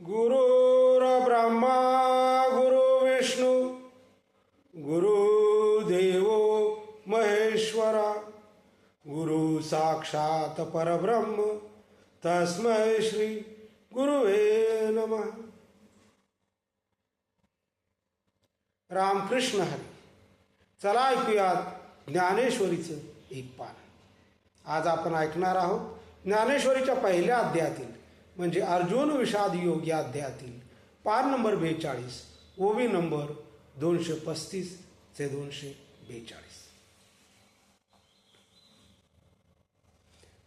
गुरुर्ब्रह्मा गुरु विष्णू गुरुदेव महेश्वरा गुरु साक्षात परब्रह्म तस्मै श्री गुरुवे नमः। रामकृष्ण हरी चला ऐकूयात ज्ञानेश्वरीचं एक पान. आज आपण ऐकणार आहोत ज्ञानेश्वरीच्या पहिल्या अध्यायातील म्हणजे अर्जुन विषाद योग या अध्यायातील पार नंबर बेचाळीस ओवी नंबर दोनशे पस्तीस ते दोनशे बेचाळीस.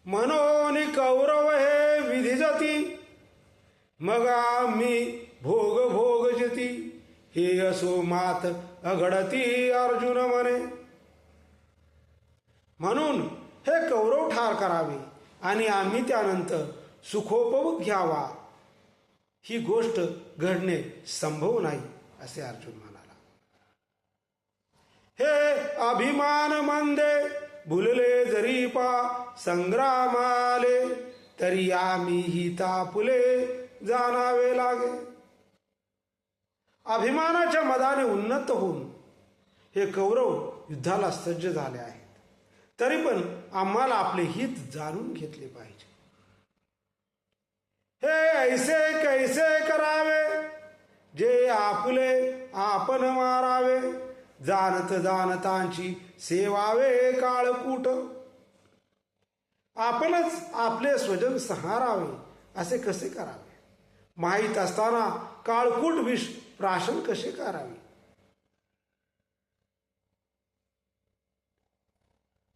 मनोनी कौरव हे विधी जाती मग आम्ही भोग भोग जती हे असो मात अघडती अर्जुन म्हणे म्हणून हे कौरव ठार करावे आणि आम्ही त्यानंतर सुखोपभोग घ्यावा. ही गोष्ट घडणे संभव नाही असे अर्जुन म्हणाला. हे अभिमान मंदे भुलले जरी पा संग्रामाले तरी आम्ही ही तापुले जाणावे लागे. अभिमानाच्या मदाने उन्नत होऊन हे कौरव युद्धाला सज्ज झाले आहेत. तरी पण आम्हाला आपले हित जाणून घेतले पाहिजे. ऐसे कैसे करावे? जे आपुले आपण मारावे जाणत जाणतांची सेवावे काळकूट. आपणच आपले स्वजन सहारावे असे कसे करावे? माहीत असताना काळकूट विष प्राशन कसे करावे?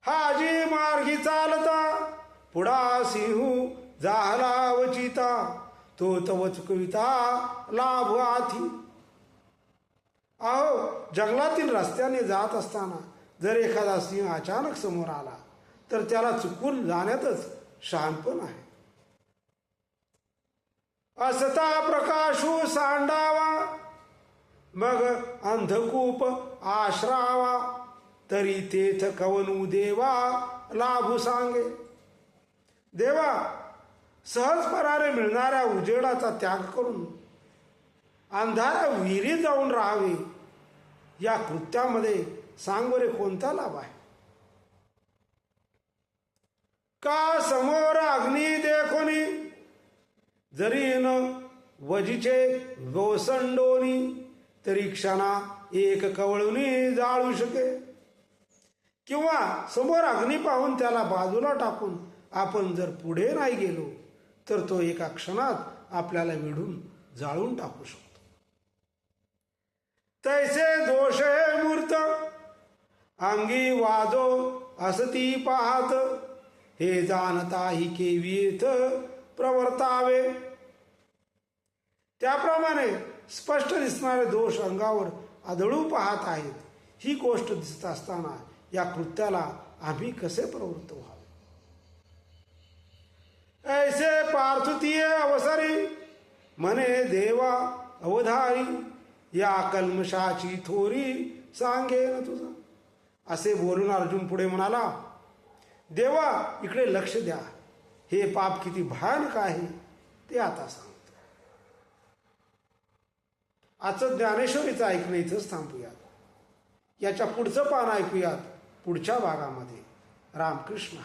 हाजी मार्गी चालता पुढा सिंहू झाला वचिता. तो तव चुकविता लाभ आथी अहो जंगलातील रस्त्याने जात असताना जर एखादा सिंह अचानक समोर आला तर त्याला चुकून जाण्यातच शहाणपण आहे. असता प्रकाशू सांडावा मग अंधकूप आश्रावा तरी तेथ कवनू देवा लाभू सांगे. देवा सहजपणाने मिळणाऱ्या उजेडाचा त्याग करून अंधाऱ्या विहिरीत जाऊन राहावे. या कृत्यामध्ये सांगोरे कोणता लाभ आहे? का समोर अग्नी देखोनी? जरी न वजीचे गोसंडोनी तरी क्षणा एक कवळुनी जाळू शके. किंवा समोर अग्नी पाहून त्याला बाजूला टाकून आपण जर पुढे नाही गेलो तर तो एका क्षणात आपल्याला विढून जाळून टाकू शकतो. तैसे दोष हे मूर्त अंगी वाजो असती पाहत हे जाणता ही केवीत प्रवर्तावे. त्याप्रमाणे स्पष्ट दिसणारे दोष अंगावर आदळू पाहत आहेत. ही गोष्ट दिसत असताना या कृत्याला आम्ही कसे प्रवृत्त व्हावे? ऐसे पार्थुतीय अवसरी। म्हणे देवा अवधारी। या कल्मशाची थोरी ना तुझा। असे बोलून अर्जुन पुढे म्हणाला देवा इकडे लक्ष द्या. हे पाप किती भयानक आहे ते आता सांगतो. आजचं ज्ञानेश्वरीचं ऐकणं इथंच थांबूयात. याच्या पुढचं पान ऐकूयात पुढच्या भागामध्ये. रामकृष्ण.